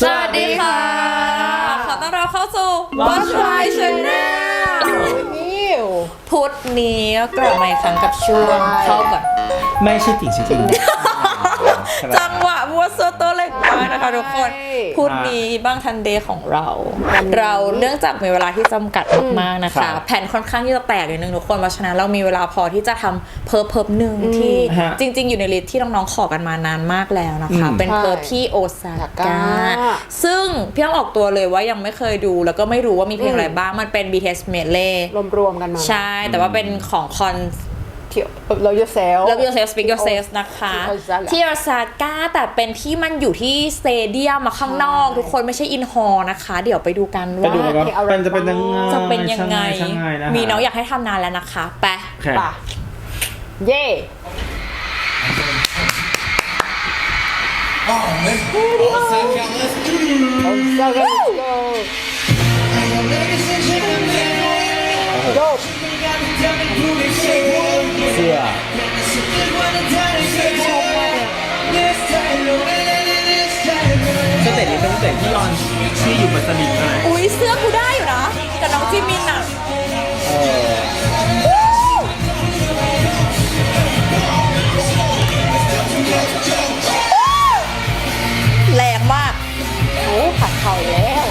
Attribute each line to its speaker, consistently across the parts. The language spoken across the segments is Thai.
Speaker 1: สวัสดีค่ะ ขอต้อนรับเข้าสู่ Watch My Channel
Speaker 2: นิว
Speaker 1: พุธนี้กลับมาอีกครั้งกับช่วงเข้าก่อน
Speaker 3: ไม่ใช่ติ่งชิติ่ง
Speaker 1: จังหวะวัวโซโตเล็ก มากนะคะทุกคน
Speaker 2: ใช่
Speaker 1: พุธนี้บ้างทันเดย์ของเรา เราเนื่องจากมีเวลาที่จำกัดมากๆนะคะ แผนค่อนข้างที่จะแตกนิดนึงทุกคนเพราะฉะนั้นเรามีเวลาพอที่จะทำเพิร์ฟเพิร์ฟหนึ่งที่
Speaker 3: ฮะ
Speaker 1: จริง ๆ อยู่ในลิสต์ที่น้องๆขอกันมานานมากแล้วนะคะ
Speaker 3: อืม
Speaker 1: เป็นเพิร์ฟที่โอซา
Speaker 2: โอซา
Speaker 1: ก้า
Speaker 2: ก้า
Speaker 1: ซึ่งพี่อ้อมออกตัวเลยว่ายังไม่เคยดู แล้วก็ไม่รู้ว่ามีเพลงอะไรบ้างมันเป็น BTS medley
Speaker 2: รวมๆกันมา
Speaker 1: ใช่แต่ว่าเป็นของคอน
Speaker 2: เที่ยวเราเยอะแซว
Speaker 1: Love Yourself Speak Yourself นะคะ
Speaker 2: ที่ Osaka
Speaker 1: ที่โอซาก้าแต่เป็นที่มันอยู่ที่สเตเดียมมาข้างนอก ทุกคนไม่ใช่อินฮอลนะคะ เดี๋ยวไปดูกัน
Speaker 3: ไป
Speaker 1: ว่า
Speaker 3: ดูกันว่าเป็นจะเป็นยังไง
Speaker 1: จะเป็นยังไง
Speaker 3: ช่างไงนะฮะ
Speaker 1: มีน้องอยากให้ทำนานแล้วนะคะ ไป
Speaker 3: โอเค
Speaker 2: ป่ะเย่โอ้เจ้ากันโก้โย ก
Speaker 3: เสื้อสเตจนี้เป็นสเตจที่ออนที่อยู่บนสลิงใช่ไหม
Speaker 1: อุ้ยเสื้อกูได้อยู่นะกับน้องจิมินอะ
Speaker 3: เออ
Speaker 1: แรงมาก
Speaker 2: โอ้ผัดเข่าแล้ว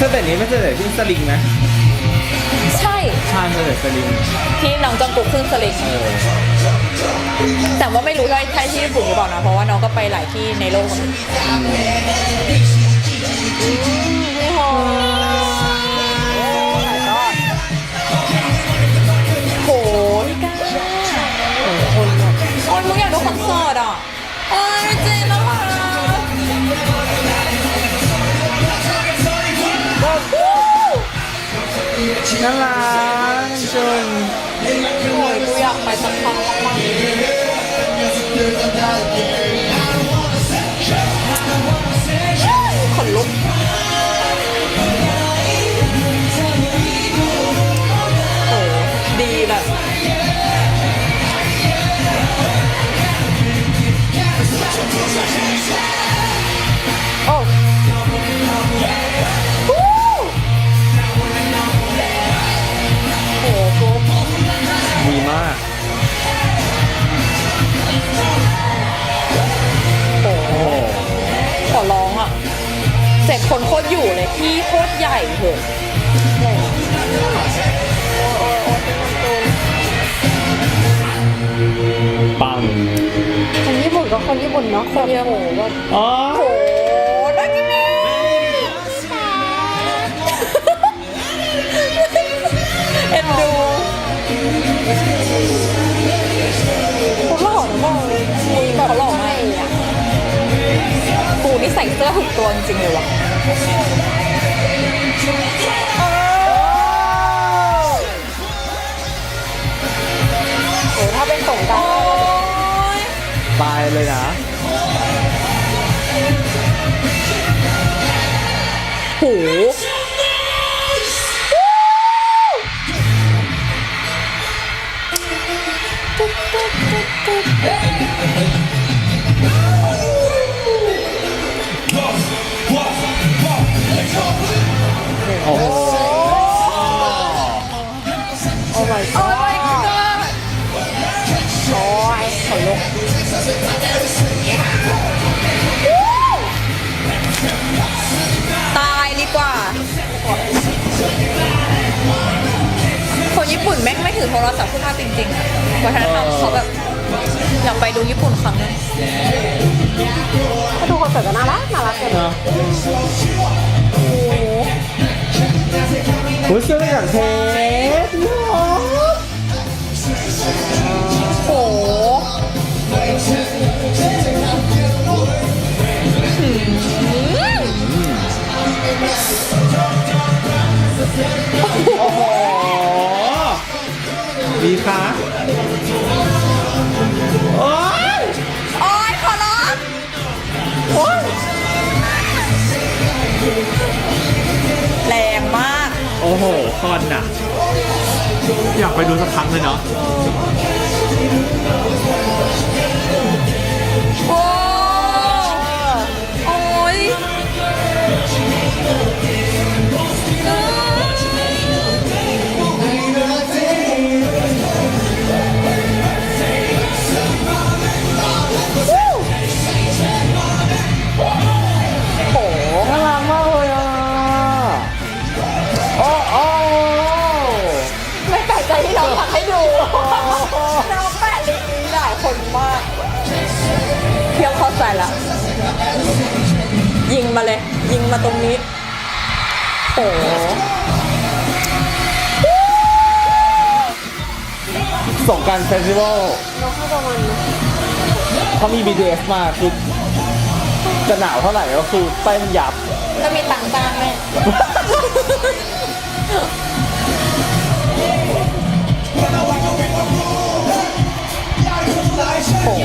Speaker 3: สเตจนี้เป็นสเตจที่สลิงนะ
Speaker 1: ใช่
Speaker 3: เตจสลิง
Speaker 1: ที่น้องจองกุกขึ้นสลิง
Speaker 3: เออ
Speaker 1: แต่ว่าไม่รู้ว่าใช่ที่ญี่ปุ่นหรือเปล่านะ เพราะว่าน้องก็ไปหลายที่ในโลก
Speaker 2: ไม่หอมโอ้ยก็
Speaker 1: โหนี่ก้าโอ้ยมึงอยากดูคอนเสิร์ตอะ น่า
Speaker 3: รักจน
Speaker 1: โอ้ยกูอยากไปสักครั้งมากๆ ที่โคตรใหญ่เถอะ
Speaker 3: ปัง
Speaker 2: คนญี่ปุ่นก็คนญี่ปุ่นเนาะคนเยอะโหแบบ
Speaker 3: อ๋อ
Speaker 1: โอ้นักกินนี่เอ็นดูเขาหล่อนะบอกเลยแต่เขาหล่อมาก
Speaker 2: อะ
Speaker 1: ปูนี่ใส่เสื้อถูกตัวจริงๆเลยวะ
Speaker 2: เล
Speaker 3: ยนะ
Speaker 1: โห
Speaker 3: โอ้โห
Speaker 2: ขนลุก
Speaker 1: ตายดีกว่า คนญี่ปุ่นแม่งไม่ถือโทรศัพท์ขึ้นมาจริงๆอะวัฒนธรรมเขาแบบอยากไปดูญี่ปุ่นครั้งนึง
Speaker 2: ก็ดูคอนเสิร์ตก็น่ารักน่ารักเลย
Speaker 3: เนาะโอ้โหเสื้ออย่างเท
Speaker 1: อ้โห
Speaker 3: คอนน่ะ อยากไปดูสักครั้งเลยเนาะ สงกรารเฟสติวัล
Speaker 2: น้องให้ประมาณนะ
Speaker 3: เขามี BTS มาคือจะหนาวเท่าไหร่ก็คือเต้นยับ
Speaker 1: จะมีตังค์จ้างไหมโอ้โห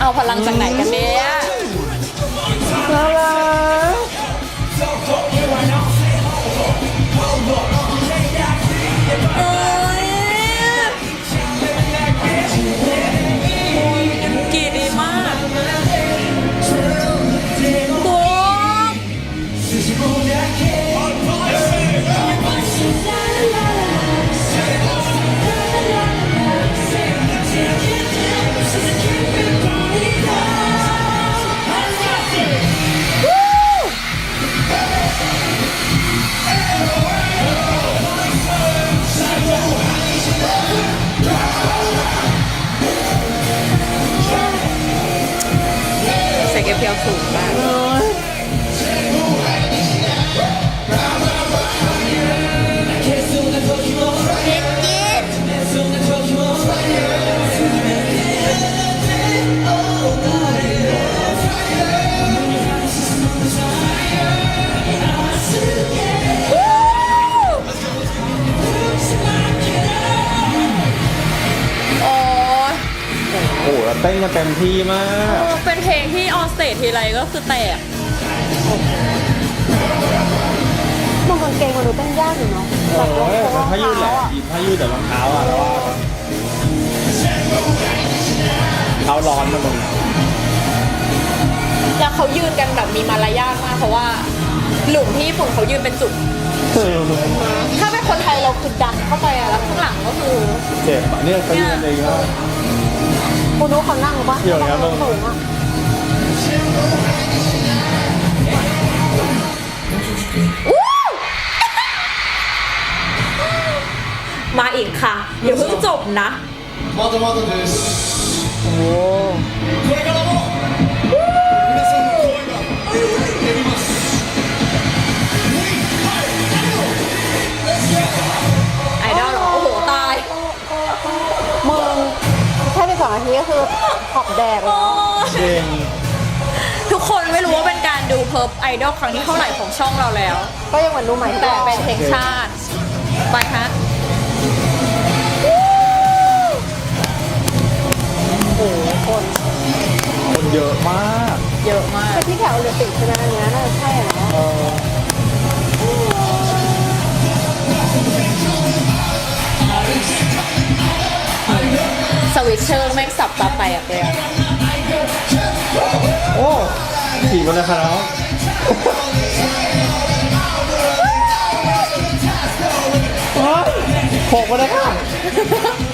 Speaker 1: เอาพลังจากไหนกันเนี่ย
Speaker 3: น่ารัก
Speaker 1: เซ็
Speaker 3: ต้นกันเต็มที่มาก
Speaker 1: เออเป็นเพลงที่ออนสเตจทีไรก็คือแตก
Speaker 2: บางกางเกงมันดูเต้นยากอยู่เนาะ
Speaker 3: โอ้
Speaker 2: แบบรอง
Speaker 3: ย
Speaker 2: เท้า
Speaker 3: ถ้ายืดแหละ
Speaker 2: อะ
Speaker 3: ถ้ายืดแต่รองเท้าอะแล้วว่าเท้าร้อนนะมึง
Speaker 1: แล้วเขายืนกันแบบมีมารยาทมากเพราะว่า หลุมที่ญี่ปุ่นเขายืนเป็นจุด ถ้าเป็นคนไทยเราคือดันเข้าไปอะแล้วข้างหลังก็คือ
Speaker 3: เจ็บอะเนี่ยเขายืนเองว่า
Speaker 2: คุณรู้เขานั่งปะ
Speaker 3: เดี๋ยวนะมึง
Speaker 2: สูงอ่ะ
Speaker 1: มาอีกค่ะอย่าเพิ่งจบนะ
Speaker 4: まだまだです
Speaker 3: โอ้
Speaker 4: これからも
Speaker 2: นาทีก็คือขอบแดกแล้ว
Speaker 3: เก่ง
Speaker 1: ทุกคนไม่รู้ว่าเป็นการดูเพิร์ฟไอดอลครั้งที่เท่าไหร่ของช่องเราแล้ว
Speaker 2: ก็ยังเหมือนดูใหม่
Speaker 1: แต่เป็นเพลงชาติ ไปฮะ
Speaker 3: เชิ
Speaker 1: งแม่งสับตาแตกเลยอะ
Speaker 3: โอ้ขี่มันนะค่ะน้องเฮ้ยหกมาเลยค่ะ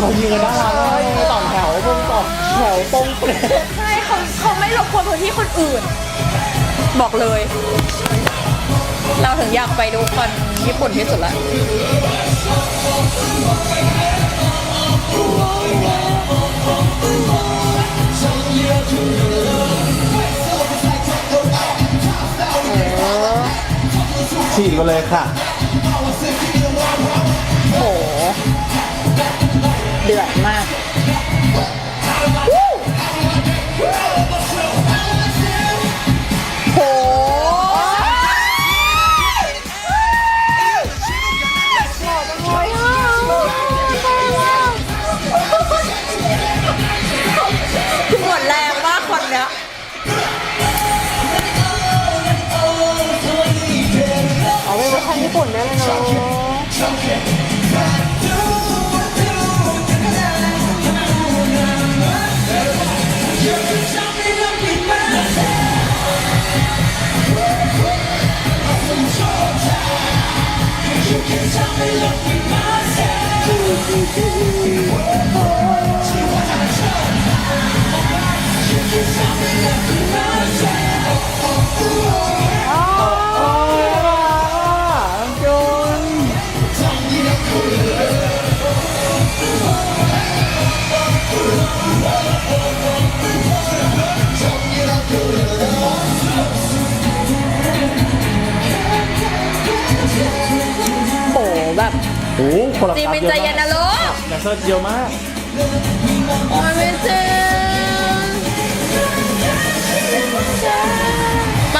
Speaker 1: เขา
Speaker 3: ยืนกันน่ารักมากมึงต่อแถวมึงต่อแถวตรงเป๊ะ
Speaker 1: ใช่เขาเขาไม่รบกวนพื้นที่คนอื่น บอกเลย เราถึงอยากไปดูคอนญี่ปุ่นที่สุดละ
Speaker 3: ฉีดมาเลยค่ะ
Speaker 1: ดือดมาก โอ้
Speaker 3: โหคนละ
Speaker 1: จี
Speaker 3: ครับ
Speaker 1: มินใจเย็นนะลูก
Speaker 3: แดนเซอร์เยอะมาก
Speaker 1: โอ้ยไม่จริงไป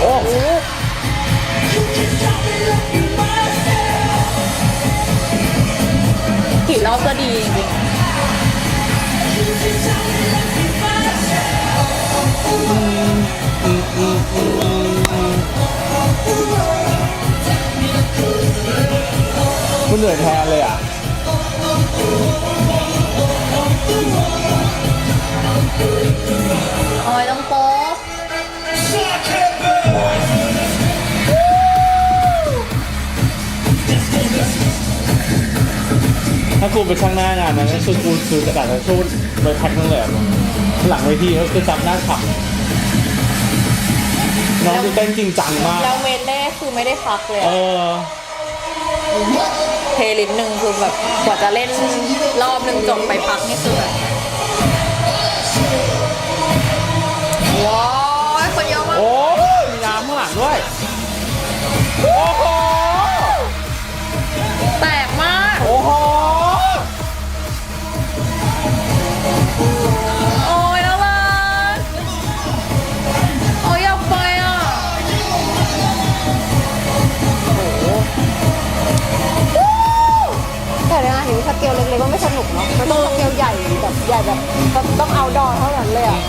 Speaker 3: โอ้โห
Speaker 1: กี่รอบก็ดีจริง
Speaker 3: มันเหนื่อยแทนเลยอะ
Speaker 1: ๆโอ้ยต้องโป๊ะ
Speaker 3: ถ้ากูไปช่างหน้างานนั้นก็คือกูคือกระดาษทิชชู่ไปแพ็คนั่นเลยอะหลังเวทีก็คือจับหน้าฉับน้องคือเต้นจริงจังมาก
Speaker 1: แล้วเมดเล่คือไม่ได้พักเลย
Speaker 3: เอ
Speaker 1: อะ
Speaker 3: อ
Speaker 1: เพลย์ลิสต์หนึ่งคือแบบกว่าจะเล่นรอบหนึ่งจบไปพักนี่คือแบบว้าวคนเยอะมาก
Speaker 3: โอ้ยมีน้ำข้างหลังด้วย โอ้โห ห
Speaker 1: นึ่
Speaker 2: งนี้สเกลเล็กๆก็ไม่สนุกเนาะมันต้องสเกลใหญ่แบบใหญ่แบบต้องเอาดอเท่านั้นเลยอะ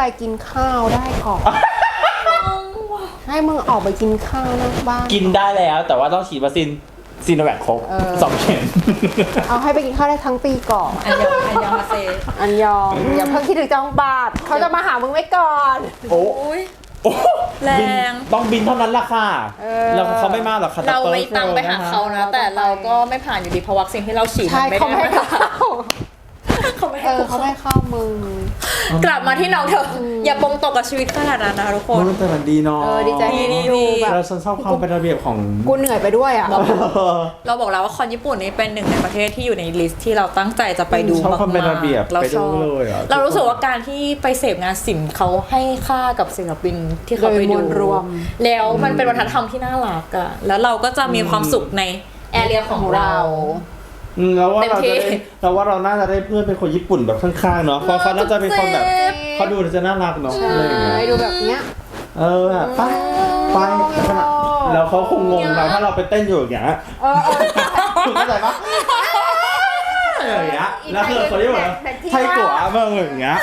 Speaker 2: ไปกินข้าวได้ก่อน ให้มึงออกไปกินข้าวนอกบ้าน
Speaker 3: กินได้แล้ว แต่ว่าต้องฉีดวัคซีนซีโนแวคครบ
Speaker 2: เออ
Speaker 3: สองเข็ม
Speaker 2: เอาให้ไปกินข้าวได้ทั้งปีก่อน
Speaker 1: อันยองอันยองมาเซ
Speaker 2: อันยอง อย่าเพิ่งคิดถึงจองบาท เขาจะมาหามึงไว้ก่อน
Speaker 3: โอ้
Speaker 1: อุ้ย
Speaker 3: โอ้
Speaker 1: แรง
Speaker 3: บินต้องบินเท่านั้นล่ะค่ะ
Speaker 2: เออ
Speaker 3: แล้วเขาไม่มาหรอกค่ะ
Speaker 1: เรา
Speaker 3: ด
Speaker 1: ไม่ตังไปหาเขานะ แต่เราก็ไม่ผ่านอยู่ดีเพราะวัคซีนที่เราฉีด
Speaker 2: ใช่
Speaker 1: มันไม่
Speaker 2: เขาไม่ให้
Speaker 1: ได้
Speaker 2: เข้า
Speaker 1: เขาไม่
Speaker 2: เอ
Speaker 1: ให้
Speaker 2: อเขาไม่ให้เข้ามึง
Speaker 1: กลับมาที่น้องเถอะอย่าปมตกกับชีวิตขนาดนั้นนะทุกคน
Speaker 3: มันแต่มันดีเนาะ
Speaker 2: เออดีใจที่
Speaker 1: ดี
Speaker 2: ดู
Speaker 1: ดี
Speaker 2: แบบ
Speaker 3: แล้วฉันชอบความเป็นระเบียบของ
Speaker 2: กูเหนื่อยไปด้วยอะ
Speaker 1: เราบอกแล้วว่าคอนญี่ปุ่นนี่เป็นหนึ่งในประเทศที่อยู่ในลิสต์ที่เราตั้งใจจะไปดู
Speaker 3: ชอบความเป็นระเบียบ
Speaker 1: เรา
Speaker 3: ไป
Speaker 1: ช
Speaker 3: ดู
Speaker 1: อบ
Speaker 3: เลยอะ
Speaker 1: เรารู้สึกว่าการที่ไปเสพงานศิลป์เขาให้ค่ากับศิลปินที่เขาไป
Speaker 2: โดยม
Speaker 1: ดู
Speaker 2: วลรวม
Speaker 1: แล้วมันเป็นวัฒนธรรมที่น่ารักอะแล้วเราก็จะมีความสุขในแอเรียของเรา
Speaker 3: อืมแล้วว่า
Speaker 1: เต็ม
Speaker 3: เรา
Speaker 1: ที่
Speaker 3: จะได้เราว่าเราน่าจะได้เพื่อนเป็นคนญี่ปุ่นแบบข้างๆเนาะเพราะเขาน่าจะเป็นคนแบบ
Speaker 1: เจ็บ
Speaker 3: เขาดูแล้วจะน่ารักเนาะ
Speaker 2: ใช่
Speaker 3: อะไรอย่างเงี้ย
Speaker 2: ดูแบบเนี้ย
Speaker 3: เออแบบไปไปขนาดแล้วเขาคงงงเราถ้าเราไปเต้นอยู่อย่างเงี้ย
Speaker 2: เออเออ
Speaker 3: คุณเข้าใจปะอย่างเงี้ยแล้วคือคนที่แบบไทยกัวเมืองอย่างเงี้ย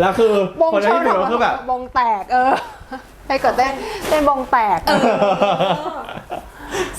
Speaker 3: แล้วคือบ
Speaker 2: ง
Speaker 3: คน
Speaker 2: โช
Speaker 3: ที่
Speaker 2: ว์
Speaker 3: ญี่ปุ่นก็คือแบบ
Speaker 2: บงแตกเออให้เกิดเต้นเต้นบงแตก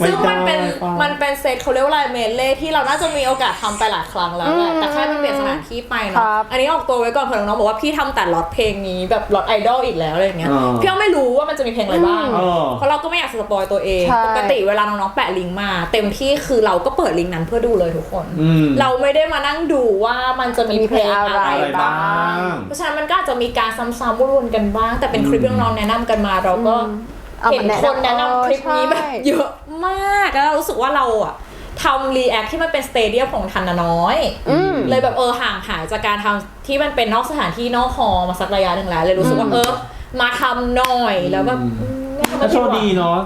Speaker 1: ซึ่งมันเป็น
Speaker 3: ไได้
Speaker 1: มันเป็นเซตเขาเรียกว่าอะไรเมดเล่ที่เราน่าจะมีโอกาสทำไปหลายครั้งแล้วแหละ
Speaker 2: อืม
Speaker 1: แต่แค่มันเปลี่ยนสถานที่ไป
Speaker 2: ครั
Speaker 1: เนาะ
Speaker 2: บ
Speaker 1: อันนี้ออกตัวไว้ก่อนเผื่อน้องๆบอกว่าพี่ทำแต่ล็อตเพลงนี้แบบล็อตไอดอลอีกแล้วอะไรอย่างเงี้ย
Speaker 3: อ่า
Speaker 1: พี่ก็ไม่รู้ว่ามันจะมีเพลงอะไรบ้าง
Speaker 3: เออ
Speaker 1: เพราะเราก็ไม่อยากสปอยตัวเอง
Speaker 2: ใช่
Speaker 1: ปกติเวลาน้องๆแปะลิงก์มา เต็มที่คือเราก็เปิดลิงก์นั้นเพื่อดูเลยทุกคน
Speaker 3: อืม
Speaker 1: เราไม่ได้มานั่งดูว่ามันจะมีเพลงอะไร
Speaker 3: อะไรบ้า
Speaker 1: บ้าง
Speaker 3: ง
Speaker 1: เพราะฉะนั้นมันก็อาจจะมีการซ้ำๆวนๆกันบ้าง แต่เป็นคลิปที่น้องๆแนะนำกันมาเราก็
Speaker 2: เอา
Speaker 1: เห็
Speaker 2: มานแนะนำ
Speaker 1: คนแนะนำคลิปนี้แบบ
Speaker 2: ใช่
Speaker 1: เยอะมากแล้วเรารู้สึกว่าเราอะทำรีแอคที่มันเป็นสเตเดียมของทันนาน้อย
Speaker 2: อืม
Speaker 1: เลยแบบเออห่างหายจากการทำที่มันเป็นนอกสถานที่นอกฮอลล์มาสักระยะหนึ่งแล้วเลยรู้สึกว่า
Speaker 2: อืม
Speaker 1: เออมาทำหน่อยแล้วแบบ อืมไม่ท
Speaker 3: แล้วโชว์ดีเนาะ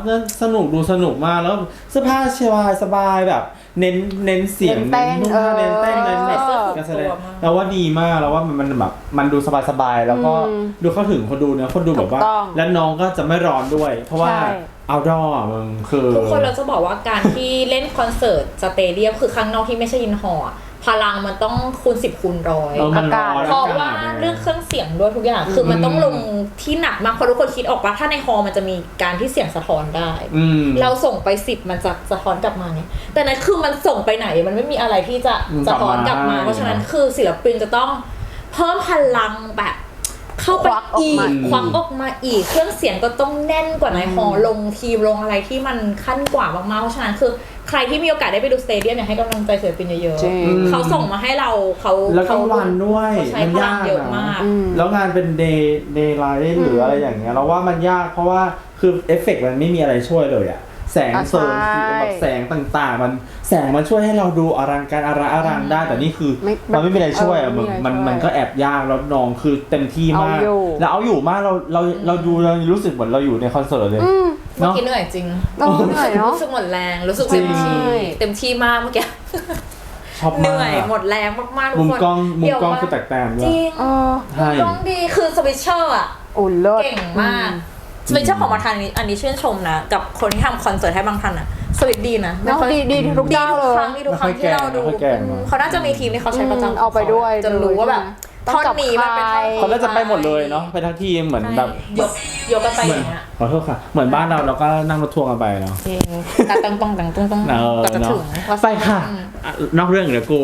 Speaker 3: สนุกดูสนุกมากแล้วเสื้อผ้าสบายสบายแบบ เน้นเน้นเสียง
Speaker 2: เน้นเต้น
Speaker 3: นุ่มผ้า
Speaker 2: เออ
Speaker 3: เน้นเต้นเน้นแบบ
Speaker 1: เออ
Speaker 3: การแสดงเราว่าดีมากแล้วว่ามันมันแบบมันดูสบายสบายๆแล้วก็
Speaker 2: อืม
Speaker 3: ดูเข้าถึงคนดูเนอะคนดูแบบว่า
Speaker 2: ถูกต้อง
Speaker 3: แล้วน้องก็จะไม่ร้อนด้วย เพราะว่า
Speaker 2: ใช่
Speaker 3: เอาดอมึงคือ
Speaker 1: ทุกคนเราจะบอกว่าการที่เล่นคอนเสิร์ตสเตเดียมคือข้างนอกที่ไม่ใช่ยินหออะ พลังมันต้องคูณสิบคูณร้อย
Speaker 3: เออมันร้อน
Speaker 1: เพราะ
Speaker 3: อาก
Speaker 1: ว่า
Speaker 3: ศนี่ย
Speaker 1: เรื่องเครื่องเสียงด้วยทุกอย่าง คือมันต้องลงที่หนักมากเพราะทุกคนคิดออกว่าถ้าในฮอลล์มันจะมีการที่เสียงสะท้อนได้
Speaker 3: อืม
Speaker 1: เราส่งไปสิบมันจะสะท้อนกลับมาเนี่ย แต่นั้นคือมันส่งไปไหนมันไม่มีอะไรที่จะ
Speaker 3: อืม
Speaker 1: สะท้อนกลับมา
Speaker 3: กลับมา
Speaker 1: เพราะฉะนั้นคือศิลปินจะต้องเพิ่มพลังแบบ เข้าไป
Speaker 2: ควักออก
Speaker 1: อีก
Speaker 2: มา
Speaker 1: ควักออกมาอีก เครื่องเสียงก็ต้องแน่นกว่าในฮอลล์ลงทีมลงอะไรที่มันขั้นกว่ามากๆเพราะฉะนั้นคือ ใครที่มีโอกาสได้ไปดูสเตเดียมอยากให้กำลังใจศิลปินเยอะ
Speaker 2: จริง
Speaker 1: ๆเขาส่งมาให้เราเขา
Speaker 3: แล้วกลางวันด้วย
Speaker 1: เขาใช้
Speaker 3: มัน
Speaker 1: พลั
Speaker 3: ยางก
Speaker 1: เยอะ
Speaker 3: นะ
Speaker 1: มาก
Speaker 2: อืม
Speaker 3: แล้วงานเป็นเดย์เดย์ไลท์หรืออะไรอย่างเงี้ยเราว่ามันยากเพราะว่าคือเอฟเฟกต์มันไม่มีอะไรช่วยเลยอะ แสง
Speaker 2: อะ
Speaker 3: เสริม
Speaker 2: ใช่
Speaker 3: แบบแสงต่างๆ มันแสงมันช่วยให้เราดูอลังการอลังอลังได้แต่นี่คือ
Speaker 2: ไม่
Speaker 3: มันไม่มีอะไรช่วยอะ
Speaker 2: เออ
Speaker 3: มึง
Speaker 2: ไม่มีอะไร
Speaker 3: มัน
Speaker 2: ช่วย
Speaker 3: มันก็แอบยากแล้วน้องคือเต็มที่มาก
Speaker 2: เอาอยู่
Speaker 3: แล้วเอาอยู่มากเราเราเราดูเรารู้สึกเหมือนเราอยู่ในคอนเสิร์ตเลย
Speaker 2: อืม
Speaker 1: เมื่อ
Speaker 3: เนาะ
Speaker 1: กี้เหนื่อยจริง
Speaker 2: เราเหนื่อยเนาะ
Speaker 1: รู้สึกหมดแรงรู้สึก
Speaker 3: จริ
Speaker 1: เต็
Speaker 3: ง
Speaker 1: มที่เต็มที่มากเมื่อกี้
Speaker 3: ชอบ
Speaker 1: เห
Speaker 3: มาก
Speaker 1: นื่อยหมดแรงมากๆทุ
Speaker 3: มุ
Speaker 1: ก
Speaker 3: ม
Speaker 1: คน
Speaker 3: กล้องมุม
Speaker 1: เดี๋ยว
Speaker 3: กล้อง
Speaker 1: ว่า
Speaker 3: คือแตกต่างด้ว
Speaker 1: จ
Speaker 3: ย
Speaker 1: ริง
Speaker 2: เออ
Speaker 3: ใช่
Speaker 1: กล้องดีคือสวิตเชอร์อะ
Speaker 2: โอ้เลิศ
Speaker 1: เก่งมาก สวิตเชอร์ของบางทันนี้อันนี้ชื่นชมนะ กับคนที่ทำคอนเสิร์ตให้บางทันอะสวิตดีนะ
Speaker 2: เนาะ
Speaker 1: ค่อย
Speaker 2: ดีดีทุก
Speaker 1: ดี
Speaker 2: เจ้า
Speaker 1: ทุ
Speaker 2: เล
Speaker 1: ก
Speaker 2: ย
Speaker 1: ครั้งดีทุกครั้งที่เราดู
Speaker 3: ไม่ค่อยแกล้ง
Speaker 1: อืมเขาน่าจะมีทีมที่เขาใช้ประจำ
Speaker 2: เอาไปด้วย
Speaker 1: จะรู้ว่าแบบ
Speaker 2: ต้อง
Speaker 1: ท่อน
Speaker 2: จับ
Speaker 1: นี้มันเป็นท่อน
Speaker 2: ใคร
Speaker 3: เขาน่าจะไปหมดเลยเนาะไปทั้งทีมเหมือนแบบ
Speaker 1: ยกยกกันไป
Speaker 3: เห
Speaker 1: อ
Speaker 3: มือน
Speaker 1: ย่างเงี้ย
Speaker 3: ขอโทษค่ะ เหมือนบ้านเราเราก็นั่งรถทัวร์กันไปเนาะ
Speaker 1: จริงแต่ตังตองตังตองตอง
Speaker 3: เออ
Speaker 1: ก็จะ
Speaker 3: เนาะ
Speaker 1: ถึง
Speaker 3: ไปค่ะอะนอกเรื่องอีกแล้วกู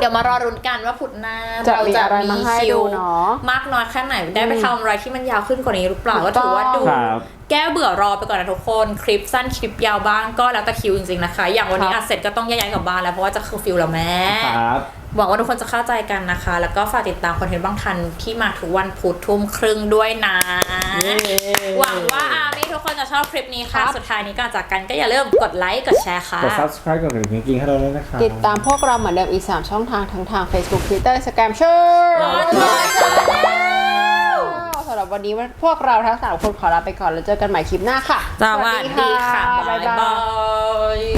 Speaker 1: เดี๋ยวมารอรุนกันว่าพุธหน้า
Speaker 2: จะ
Speaker 1: เรา
Speaker 2: มี
Speaker 1: จะ
Speaker 2: อะไรมาให้
Speaker 1: คิ
Speaker 2: ดู
Speaker 1: ว
Speaker 2: เนาะ
Speaker 1: มากน้อยแค่ไหนได้ไปทำอะไรที่มันยาวขึ้นกว่านี้หรือเปล่า
Speaker 2: ถู
Speaker 1: ก็
Speaker 2: กต้อง
Speaker 1: ถือว่าดู
Speaker 3: ครับ
Speaker 1: แก้เบื่อรอไปก่อนนะทุกคน คลิปสั้นคลิปยาวบ้างก็แล้วแต่คิวจริงๆนะคะ อย่างวันนี้
Speaker 2: ครับ
Speaker 1: อัดเสร็จก็ต้องย้ายๆกลับบ้านแล้ว เพราะว่าจะคือฟิลแล้วแม่
Speaker 3: ครับ
Speaker 1: หวังว่าทุกคนจะเข้าใจกันนะคะ แล้วก็ฝากติดตามคอนเทนต์บางทันที่มาทุกวันพุธทุ่มครึ่งด้วยนะ หวังว่าอามี่ทุกคนจะชอบคลิปนี้ค่ะ
Speaker 2: ครับ
Speaker 1: สุดท้ายนี้ก่อนจากกันก็อย่าลืมกดไลค์กดแชร์ค่ะ
Speaker 3: กด subscribe กดกระดิ่งจริงๆให้เราด้วยนะคะ
Speaker 2: ติดตามพวกเราเหมือนเดิมอีก 3 ช่องทางทั้งทาง Facebook Twitter Instagram ชื่อ บวันนี้พวกเราทั้งสามคนขอลาไปก่อนแล้วเจอกันใหม่คลิปหน้าค่ะ
Speaker 1: สวัสดีค่ะ
Speaker 2: บ๊ายบาย
Speaker 1: บ๊ายบาย